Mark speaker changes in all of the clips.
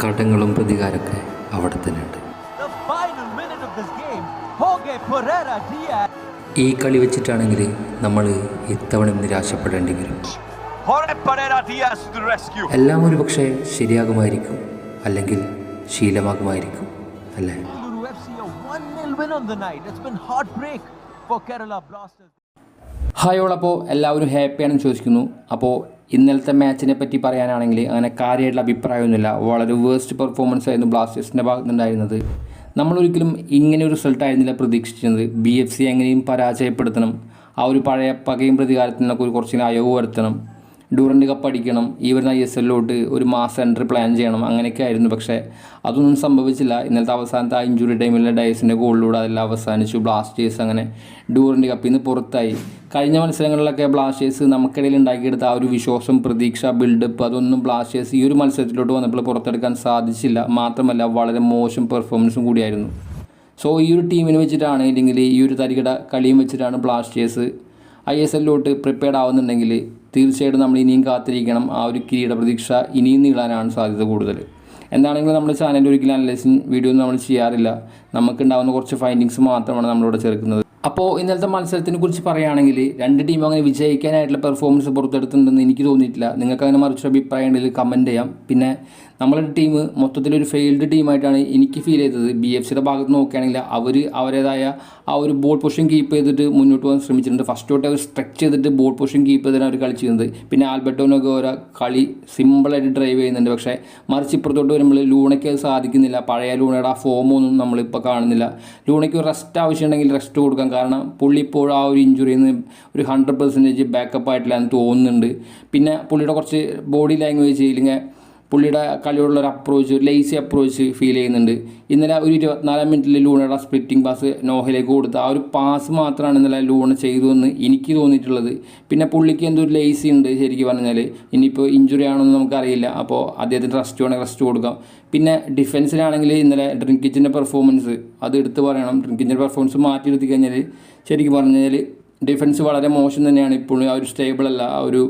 Speaker 1: കടങ്ങളും പ്രതികാരമൊക്കെ അവിടെ
Speaker 2: തന്നെയുണ്ട്
Speaker 1: ഈ കളി വെച്ചിട്ടാണെങ്കിൽ നമ്മൾ ഇത്തവണ നിരാശപ്പെടേണ്ടി വരും. എല്ലാം ഒരു പക്ഷേ ശരിയാകുമായിരിക്കും അല്ലെങ്കിൽ ശീലമാകുമായിരിക്കും അല്ലേ?
Speaker 3: ഹായ് അപ്പോൾ എല്ലാവരും ഹാപ്പിയാണെന്ന് ചോദിക്കുന്നു. അപ്പോൾ ഇന്നലത്തെ മാച്ചിനെ പറ്റി പറയാനാണെങ്കിൽ അങ്ങനെ കാര്യമായിട്ടുള്ള അഭിപ്രായമൊന്നുമില്ല. വളരെ വേസ്റ്റ് പെർഫോമൻസ് ആയിരുന്നു ബ്ലാസ്റ്റേഴ്സിന്റെ ഭാഗത്തുനിന്നുണ്ടായിരുന്നത്. നമ്മളൊരിക്കലും ഇങ്ങനെ ഒരു റിസൾട്ട് ആയിരുന്നില്ല പ്രതീക്ഷിച്ചിരുന്നത്. ബി എഫ് സി എങ്ങനെയും പരാജയപ്പെടുത്തണം. ആ ഒരു പഴയ പകയും പ്രതികാരത്തിനൊക്കെ ഒരു കുറച്ചിങ്ങനെ അയവ് വരുത്തണം. ഡൂറന്റ് കപ്പ് അടിക്കണം. ഈ വരുന്ന ഐ എസ് എല്ലിലോട്ട് ഒരു മാസം എൻട്രി പ്ലാൻ ചെയ്യണം. അങ്ങനെയൊക്കെ ആയിരുന്നു. പക്ഷേ അതൊന്നും സംഭവിച്ചില്ല. ഇന്നലത്തെ അവസാനത്തെ ആ ഇഞ്ചുറി ടൈമിലെ ഡയസിന്റെ ഗോളിലൂടെ അതെല്ലാം അവസാനിച്ചു. ബ്ലാസ്റ്റേഴ്സ് അങ്ങനെ ഡൂറന്റ് കപ്പിൽ നിന്ന് പുറത്തായി. കഴിഞ്ഞ മത്സരങ്ങളിലൊക്കെ ബ്ലാസ്റ്റേഴ്സ് നമുക്കിടയിൽ ഉണ്ടാക്കിയെടുത്ത ആ ഒരു വിശ്വാസം പ്രതീക്ഷ ബിൽഡപ്പ് അതൊന്നും ബ്ലാസ്റ്റേഴ്സ് ഈ ഒരു മത്സരത്തിലോട്ട് വന്നപ്പോൾ പുറത്തെടുക്കാൻ സാധിച്ചില്ല. മാത്രമല്ല വളരെ മോശം പെർഫോമൻസും കൂടിയായിരുന്നു. സോ ഈ ഒരു ടീമിനെ വെച്ചിട്ടാണ് ഇല്ലെങ്കിൽ ഈ ഒരു തരികിട കളിയും വെച്ചിട്ടാണ് ബ്ലാസ്റ്റേഴ്സ് ഐ എസ് എല്ലിലോട്ട് പ്രിപ്പയർഡ് ആവുന്നുണ്ടെങ്കിൽ തീർച്ചയായിട്ടും നമ്മൾ ഇനിയും കാത്തിരിക്കണം. ആ ഒരു കിരീട പ്രതീക്ഷ ഇനിയും നീളാനാണ് സാധ്യത കൂടുതൽ. എന്താണെങ്കിലും നമ്മുടെ ചാനലിൽ ഒരിക്കലും അനലൈസിങ് വീഡിയോ ഒന്നും നമ്മൾ ചെയ്യാറില്ല. നമുക്കുണ്ടാകുന്ന കുറച്ച് ഫൈൻഡിങ്സ് മാത്രമാണ് നമ്മളിവിടെ ചേർക്കുന്നത്. അപ്പോൾ ഇന്നലത്തെ മത്സരത്തിനെ കുറിച്ച് പറയുകയാണെങ്കിൽ രണ്ട് ടീമും അങ്ങനെ വിജയിക്കാനായിട്ടുള്ള പെർഫോമൻസ് പുറത്തെടുത്തിട്ടുണ്ടെന്ന് എനിക്ക് തോന്നിയിട്ടില്ല. നിങ്ങൾക്ക് അങ്ങനെ മറിച്ചൊരു അഭിപ്രായം ഉണ്ടെങ്കിൽ കമന്റ് ചെയ്യാം. പിന്നെ നമ്മളുടെ ടീം മൊത്തത്തിലൊരു ഫെയിൽഡ് ടീമായിട്ടാണ് എനിക്ക് ഫീൽ ചെയ്തത്. ബി എഫ് സിയുടെ ഭാഗത്ത് നോക്കുകയാണെങ്കിൽ അവർ അവരുടേതായ ആ ഒരു ബോൾ പൊസിഷൻ കീപ്പ് ചെയ്തിട്ട് മുന്നോട്ട് പോകാൻ ശ്രമിച്ചിട്ടുണ്ട്. ഫസ്റ്റ് തൊട്ട് അവർ സ്ട്രെച്ച് ചെയ്തിട്ട് ബോൾ പൊസിഷൻ കീപ്പ് ചെയ്തിട്ടാണ് അവർ കളിച്ചിരുന്നത്. പിന്നെ ആൽബർട്ടോനൊക്കെ ഓരോ കളി സിമ്പിളായിട്ട് ഡ്രൈവ് ചെയ്യുന്നുണ്ട്. പക്ഷേ മറിച്ച് ഇപ്പുറത്തോട്ട് വരുമ്പോൾ ലൂണയ്ക്ക് അത് സാധിക്കുന്നില്ല. പഴയ ലൂണയുടെ ആ ഫോമൊന്നും നമ്മളിപ്പോൾ കാണുന്നില്ല. ലൂണയ്ക്ക് റെസ്റ്റ് ആവശ്യമുണ്ടെങ്കിൽ റെസ്റ്റ് കൊടുക്കാം കാരണം പുള്ളി ഇപ്പോൾ ആ ഒരു ഇഞ്ചുറിയിൽ നിന്ന് ഒരു ഹൺഡ്രഡ് പെർസെന്റേജ് ബാക്കപ്പ് ആയിട്ടില്ല എന്ന് തോന്നുന്നുണ്ട്. പിന്നെ പുള്ളിയുടെ കുറച്ച് ബോഡി ലാംഗ്വേജ് ഇല്ലെങ്കിൽ പുള്ളിയുടെ കളിയോടുള്ള ഒരു അപ്രോച്ച് ലേസി അപ്രോച്ച് ഫീൽ ചെയ്യുന്നുണ്ട്. ഇന്നലെ ഒരു ഇരുപത്തിനാലാം മിനിറ്റിൽ ലൂണയുടെ സ്പ്ലിറ്റിംഗ് പാസ് നോഹയിലേക്ക് കൊടുത്ത ആ ഒരു പാസ് മാത്രമാണ് ഇന്നലെ ലൂണ ചെയ്തു എന്ന് എനിക്ക് തോന്നിയിട്ടുള്ളത്. പിന്നെ പുള്ളിക്ക് എന്തൊരു ഒരു ലേസി ഉണ്ട് ശരിക്കും പറഞ്ഞാൽ ഇനിയിപ്പോൾ ഇഞ്ചുറി എന്ന് നമുക്കറിയില്ല. അപ്പോൾ അദ്ദേഹത്തിന് റെസ്റ്റ് വേണമെങ്കിൽ റെസ്റ്റ് കൊടുക്കാം. പിന്നെ ഡിഫൻസിലാണെങ്കിൽ ഇന്നലെ ഡ്രിങ്കിച്ചിന്റെ പെർഫോമൻസ് അത് എടുത്ത് പറയണം. ഡ്രിങ്കിച്ചിന്റെ പെർഫോമൻസ് മാറ്റിയെടുത്തി കഴിഞ്ഞാൽ ശരിക്കും പറഞ്ഞാൽ ഡിഫൻസ് വളരെ മോശം തന്നെയാണ് ഇപ്പോഴും. ആ ഒരു സ്റ്റേബിൾ അല്ല ആ ഒരു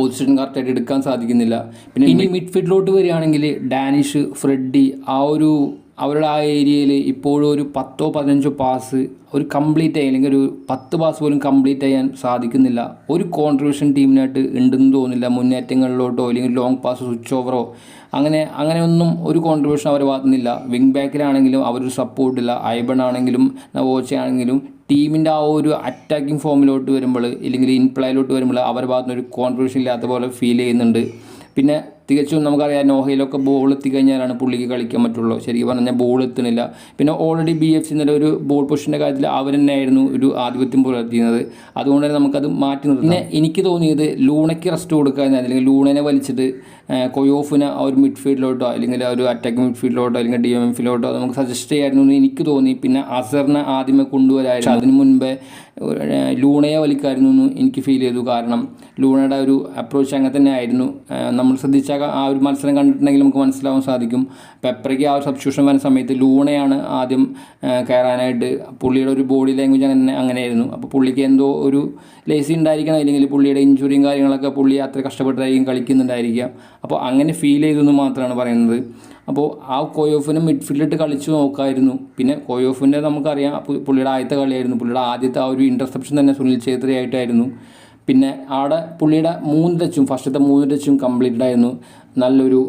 Speaker 3: പൊസിഷൻ കറക്റ്റായിട്ട് എടുക്കാൻ സാധിക്കുന്നില്ല. പിന്നെ ഇനി മിഡ്ഫീൽഡിലോട്ട് വരികയാണെങ്കിൽ ഡാനിഷ് ഫ്രെഡി ആ ഒരു അവരുടെ ആ ഏരിയയിൽ ഇപ്പോഴും ഒരു പത്തോ പതിനഞ്ചോ പാസ് ഒരു കംപ്ലീറ്റ് ആയി അല്ലെങ്കിൽ ഒരു പത്ത് പാസ് പോലും കംപ്ലീറ്റ് ചെയ്യാൻ സാധിക്കുന്നില്ല. ഒരു കോൺട്രിബ്യൂഷൻ ടീമിനായിട്ട് ഉണ്ടെന്ന് തോന്നുന്നില്ല. മുന്നേറ്റങ്ങളിലോട്ടോ അല്ലെങ്കിൽ ലോങ് പാസ് സ്വിച്ച് ഓവറോ അങ്ങനെ അങ്ങനെയൊന്നും ഒരു കോൺട്രിബ്യൂഷൻ അവർ വാങ്ങുന്നില്ല. വിങ് ബാക്കിലാണെങ്കിലും അവർ സപ്പോർട്ടില്ല ഐബൺ ആണെങ്കിലും നവോച്ച ആണെങ്കിലും ടീമിന്റെ ആ ഒരു അറ്റാക്കിംഗ് ഫോമിലോട്ട് വരുമ്പോൾ ഇല്ലെങ്കിൽ ഇൻപ്ലേയിലോട്ട് വരുമ്പോൾ അവരുടെ ഭാഗത്തുനിന്ന് ഒരു കോൺട്രിബ്യൂഷൻ ഇല്ലാത്ത പോലെ ഫീൽ ചെയ്യുന്നുണ്ട്. പിന്നെ തികച്ചും നമുക്കറിയാം നോഹയിലൊക്കെ ബോൾ എത്തിക്കഴിഞ്ഞാലാണ് പുള്ളിക്ക് കളിക്കാൻ പറ്റുള്ളൂ. ശരിക്കും പറഞ്ഞാൽ ബോൾ എത്തുന്നില്ല. പിന്നെ ഓൾറെഡി ബി എഫ് സി എന്നുള്ള ഒരു ബോൾ പൊസിഷന്റെ കാര്യത്തിൽ അവർ തന്നെയായിരുന്നു ഒരു ആധിപത്യം പുലർത്തിയിരുന്നത്. അതുകൊണ്ട് തന്നെ നമുക്കത് മാറ്റി നിർത്തി. പിന്നെ എനിക്ക് തോന്നിയത് ലൂണയ്ക്ക് റെസ്റ്റ് കൊടുക്കുക അല്ലെങ്കിൽ ലൂണനെ വലിച്ചിട്ട് കൊയോഫിനെ ആ ഒരു മിഡ്ഫീൽഡിലോട്ടോ അല്ലെങ്കിൽ ഒരു അറ്റാക്ക് മിഡ്ഫീൽഡിലോട്ടോ അല്ലെങ്കിൽ ഡി എം എഫിലോട്ടോ നമുക്ക് സജസ്റ്റ് ചെയ്യായിരുന്നു എന്ന് എനിക്ക് തോന്നി. പിന്നെ അസറിനെ ആദ്യമേ കൊണ്ടുവരായിരുന്നു. അതിന് മുൻപേ ലൂണയെ വലിക്കായിരുന്നു എന്ന് എനിക്ക് ഫീൽ ചെയ്തു. കാരണം ലൂണയുടെ ഒരു അപ്രോച്ച് അങ്ങനെ തന്നെ ആയിരുന്നു നമ്മൾ ശ്രദ്ധിച്ച ആ ഒരു മത്സരം കണ്ടിട്ടുണ്ടെങ്കിൽ നമുക്ക് മനസ്സിലാവാൻ സാധിക്കും. പെപ്പറയ്ക്ക് ആ ഒരു സബ്സ്റ്റിറ്റ്യൂഷൻ വരുന്ന സമയത്ത് ലൂണയാണ് ആദ്യം കയറാനായിട്ട് പുള്ളിയുടെ ഒരു ബോഡി ലാംഗ്വേജ് അങ്ങനെ അങ്ങനെയായിരുന്നു. അപ്പോൾ പുള്ളിക്ക് എന്തോ ഒരു ലേസി ഉണ്ടായിരിക്കണം അല്ലെങ്കിൽ പുള്ളിയുടെ ഇഞ്ചുറിയും കാര്യങ്ങളൊക്കെ പുള്ളി അത്ര കഷ്ടപ്പെട്ടായിരിക്കും കളിക്കുന്നുണ്ടായിരിക്കാം. അപ്പോൾ അങ്ങനെ ഫീൽ ചെയ്തെന്ന് മാത്രമാണ് പറയുന്നത്. അപ്പോൾ ആ കോയോഫിനെ മിഡ്ഫീൽഡിലിട്ട് കളിച്ചു നോക്കായിരുന്നു. പിന്നെ കോയോഫിന്റെ നമുക്കറിയാം പുള്ളിയുടെ ആദ്യത്തെ കളിയായിരുന്നു. പുള്ളിയുടെ ആദ്യത്തെ ആ ഒരു ഇന്റർസെപ്ഷൻ തന്നെ സുനിൽ ഛേത്രി ആയിട്ടായിരുന്നു. പിന്നെ അവിടെ പുള്ളിയുടെ മൂന്ന് ടച്ചും ഫസ്റ്റത്തെ മൂന്ന് ടച്ചും കംപ്ലീറ്റഡ് ആയിരുന്നു. നല്ലൊരു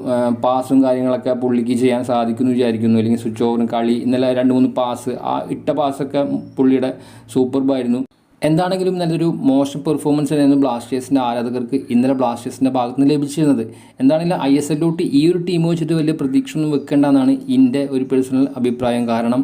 Speaker 3: പാസും കാര്യങ്ങളൊക്കെ പുള്ളിക്ക് ചെയ്യാൻ സാധിക്കുന്നു വിചാരിക്കുന്നു. അല്ലെങ്കിൽ സ്വിച്ച് ഓവറും കളി ഇന്നലെ രണ്ട് മൂന്ന് പാസ് ആ ഇട്ട പാസ്സൊക്കെ പുള്ളിയുടെ സൂപ്പർബായിരുന്നു എന്താണെങ്കിലും നല്ലൊരു മോശം പെർഫോമൻസ് ആയിരുന്നു ബ്ലാസ്റ്റേഴ്സിന്റെ ആരാധകർക്ക് ഇന്നലെ ബ്ലാസ്റ്റേഴ്സിന്റെ ഭാഗത്ത് നിന്ന് ലഭിച്ചിരുന്നത്. എന്താണെങ്കിലും ഐ എസ് എല്ലോട്ട് ഈ ഒരു ടീം വെച്ചിട്ട് വലിയ പ്രതീക്ഷ ഒന്നും വെക്കേണ്ടെന്നാണ് എന്റെ ഒരു പേഴ്സണൽ അഭിപ്രായം കാരണം.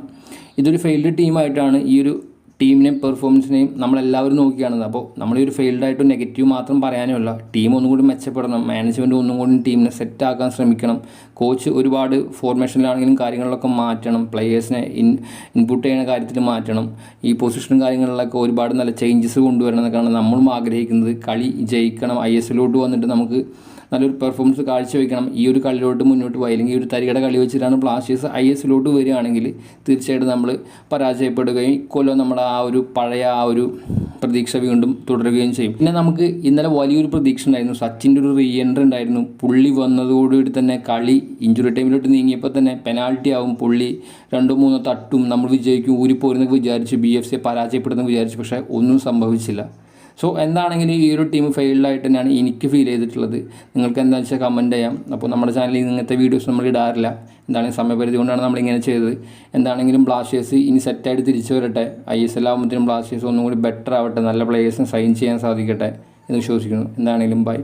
Speaker 3: ഇതൊരു ഫെയിൽഡ് ടീമായിട്ടാണ് ഈ ഒരു ടീമിനെയും പെർഫോമൻസിനെയും നമ്മളെല്ലാവരും നോക്കിയാണ് അപ്പോൾ നമ്മൾ ഒരു ഫെയിൽഡ് ആയിട്ട് നെഗറ്റീവ് മാത്രം പറയാനുമല്ല. ടീം ഒന്നും കൂടി മെച്ചപ്പെടണം. മാനേജ്മെന്റ് ഒന്നും കൂടി ടീമിനെ സെറ്റ് ആക്കാൻ ശ്രമിക്കണം. കോച്ച് ഒരുപാട് ഫോർമേഷനിലാണെങ്കിലും കാര്യങ്ങളിലൊക്കെ മാറ്റണം. പ്ലെയേഴ്സിനെ ഇൻ ഇൻപുട്ട് ചെയ്യുന്ന കാര്യത്തിൽ മാറ്റണം. ഈ പൊസിഷനും കാര്യങ്ങളിലൊക്കെ ഒരുപാട് നല്ല ചേഞ്ചസ് കൊണ്ടുവരണം എന്നൊക്കെയാണ് നമ്മളും ആഗ്രഹിക്കുന്നത്. കളി ജയിക്കണം. ഐ എസ് എല്ലോട്ട് വന്നിട്ട് നമുക്ക് നല്ലൊരു പെർഫോമൻസ് കാഴ്ചവെക്കണം. ഈ ഒരു കളിയിലോട്ട് മുന്നോട്ട് പോയി. അല്ലെങ്കിൽ ഈ ഒരു തരികട കളി വെച്ചിട്ടാണ് ബ്ലാസ്റ്റേഴ്സ് ഐ എസിലോട്ട് വരികയാണെങ്കിൽ തീർച്ചയായിട്ടും നമ്മൾ പരാജയപ്പെടുകയും ഇക്കൊല്ലം നമ്മുടെ ആ ഒരു പഴയ ആ ഒരു പ്രതീക്ഷ വീണ്ടും തുടരുകയും ചെയ്യും. പിന്നെ നമുക്ക് ഇന്നലെ വലിയൊരു പ്രതീക്ഷ ഉണ്ടായിരുന്നു. സച്ചിന്റെ ഒരു റീ എൻട്രി ഉണ്ടായിരുന്നു. പുള്ളി വന്നതോടുകൂടി തന്നെ കളി ഇഞ്ചുറി ടൈമിലോട്ട് നീങ്ങിയപ്പോൾ തന്നെ പെനാൾട്ടി ആവും. പുള്ളി രണ്ടോ മൂന്നോ തട്ടും നമ്മൾ വിജയിക്കും. ഊരിപ്പോരുന്നൊക്കെ വിചാരിച്ചു ബി എഫ് സി പരാജയപ്പെടുന്നൊക്കെ വിചാരിച്ചു. പക്ഷേ ഒന്നും സംഭവിച്ചില്ല. സോ എന്താണെങ്കിലും ഈ ഒരു ടീം ഫെയിൽഡായിട്ട് തന്നെയാണ് എനിക്ക് ഫീൽ ചെയ്തിട്ടുള്ളത്. നിങ്ങൾക്ക് എന്താണെന്ന് വെച്ചാൽ കമന്റ് ചെയ്യാം. അപ്പോൾ നമ്മുടെ ചാനലിൽ ഇങ്ങനത്തെ വീഡിയോസ് നമ്മൾ ഇടാറില്ല. എന്താണെങ്കിലും സമയപരിധി കൊണ്ടാണ് നമ്മളിങ്ങനെ ചെയ്തത്. എന്താണെങ്കിലും ബ്ലാസ്റ്റേഴ്സ് ഇനി സെറ്റായിട്ട് തിരിച്ചു വരട്ടെ. ഐ എസ് എൽ ആകുമ്പോഴത്തേനും ബ്ലാസ്റ്റേഴ്സ് ഒന്നും കൂടി ബെറ്റർ ആവട്ടെ. നല്ല പ്ലേയേഴ്സിനെ സൈൻ ചെയ്യാൻ സാധിക്കട്ടെ എന്ന് വിശ്വസിക്കുന്നു. എന്താണെങ്കിലും ബൈ